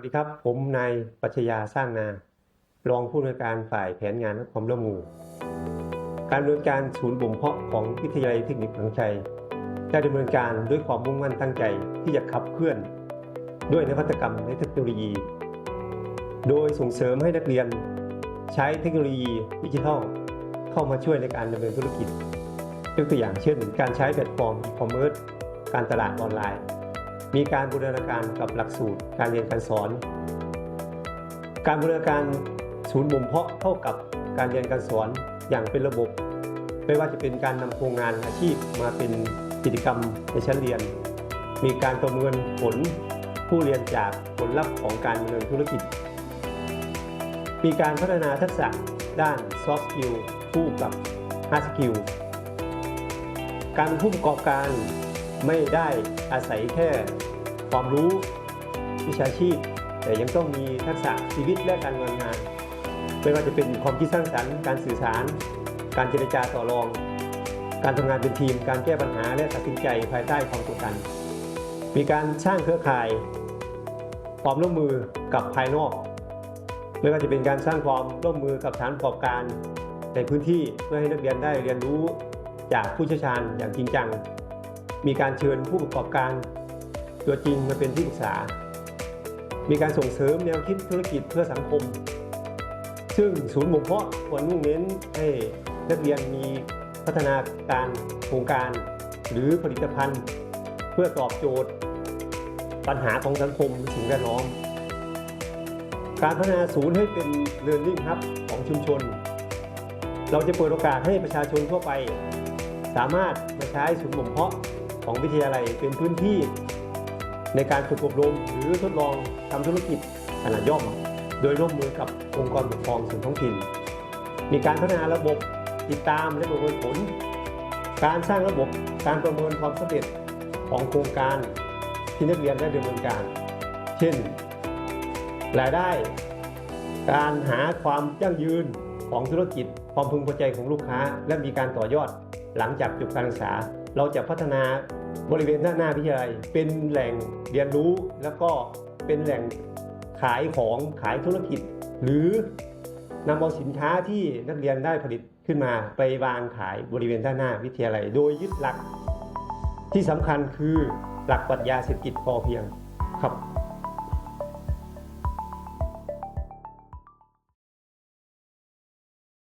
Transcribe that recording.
วัสดีครับ ผมนายปัชญาสร้างนารองผู้อำนวยการฝ่ายแผนงานและความร่วมมือ การดำเนินการศูนย์บ่มเพาะของวิทยาลัยเทคนิคพลังชัยได้ดำเนินการด้วยความมุ่งมั่นตั้งใจที่จะขับเคลื่อน ด้วยนวัตกรรมและเทคโนโลยี โดยส่งเสริมให้นักเรียน ใช้เทคโนโลยีดิจิทัล เข้ามาช่วยในการดำเนินธุรกิจยกตัวอย่างเช่น การใช้แพลตฟอร์มอีคอมเมิร์ซการตลาดออนไลน์ มีการบูรณาการกับหลักสูตรการเรียนการสอน การบูรณาการศูนย์บ่มเพาะเข้ากับการเรียนการสอนอย่างเป็นระบบ ไม่ว่าจะเป็นการนำโครงงานอาชีพมาเป็นกิจกรรมในชั้นเรียน มีการประเมินผลผู้เรียนจากผลลัพธ์ของการดำเนินธุรกิจ มีการพัฒนาทักษะด้าน soft skill คู่กับ hard skill การผู้ประกอบการ ไม่ได้อาศัยแค่ความรู้วิชาชีพ แต่ยังต้องมีทักษะชีวิตและการงานงาน ไม่ว่าจะเป็นความคิดสร้างสรรค์การสื่อสาร การเจรจาต่อรอง การทำงานเป็นทีม การแก้ปัญหาและตัดสินใจภายใต้ความกดดัน มีการสร้างเครือข่าย ความร่วมมือกับภายนอกไม่ว่าจะเป็นการสร้างความร่วมมือกับฐานประกอบการในพื้นที่เพื่อให้นักเรียนได้เรียนรู้จากผู้เชี่ยวชาญอย่างจริงจัง มีการเชิญผู้ประกอบการ ตัวจริงมาเป็นที่ปรึกษา มีการส่งเสริมแนวคิดธุรกิจเพื่อสังคม ซึ่งศูนย์บ่มเพาะควรมุ่งเน้นให้นักเรียนมีพัฒนาการโครงการ หรือผลิตภัณฑ์ เพื่อตอบโจทย์ ปัญหาของสังคมสิ่งแวดล้อม การพัฒนาศูนย์ให้เป็น Learning Hub ของชุมชน เราจะเปิดโอกาสให้ประชาชนทั่วไป สามารถมาใช้ศูนย์บ่มเพาะ ของวิทยาลัยเป็นพื้นที่ ในการฝึกอบรมหรือทดลองทำธุรกิจขนาดย่อม โดยร่วมมือกับองค์กรปกครองส่วนท้องถิ่น มีการพัฒนาระบบติดตามและประเมินผล การสร้างระบบการประเมินความสำเร็จของโครงการที่นักเรียนได้ดำเนินการ เช่น รายได้ การหาความยั่งยืนของธุรกิจ ความพึงพอใจของลูกค้า และมีการต่อยอดหลังจากจบการศึกษา เราจะพัฒนาบริเวณด้านหน้าวิทยาลัย เป็นแหล่งเรียนรู้แล้วก็เป็นแหล่งขายของขายธุรกิจ หรือนำเอาสินค้าที่นักเรียนได้ผลิตขึ้นมาไปวางขายบริเวณด้านหน้าวิทยาลัย โดยยึดหลักที่สำคัญคือหลักปรัชญาเศรษฐกิจพอเพียงครับ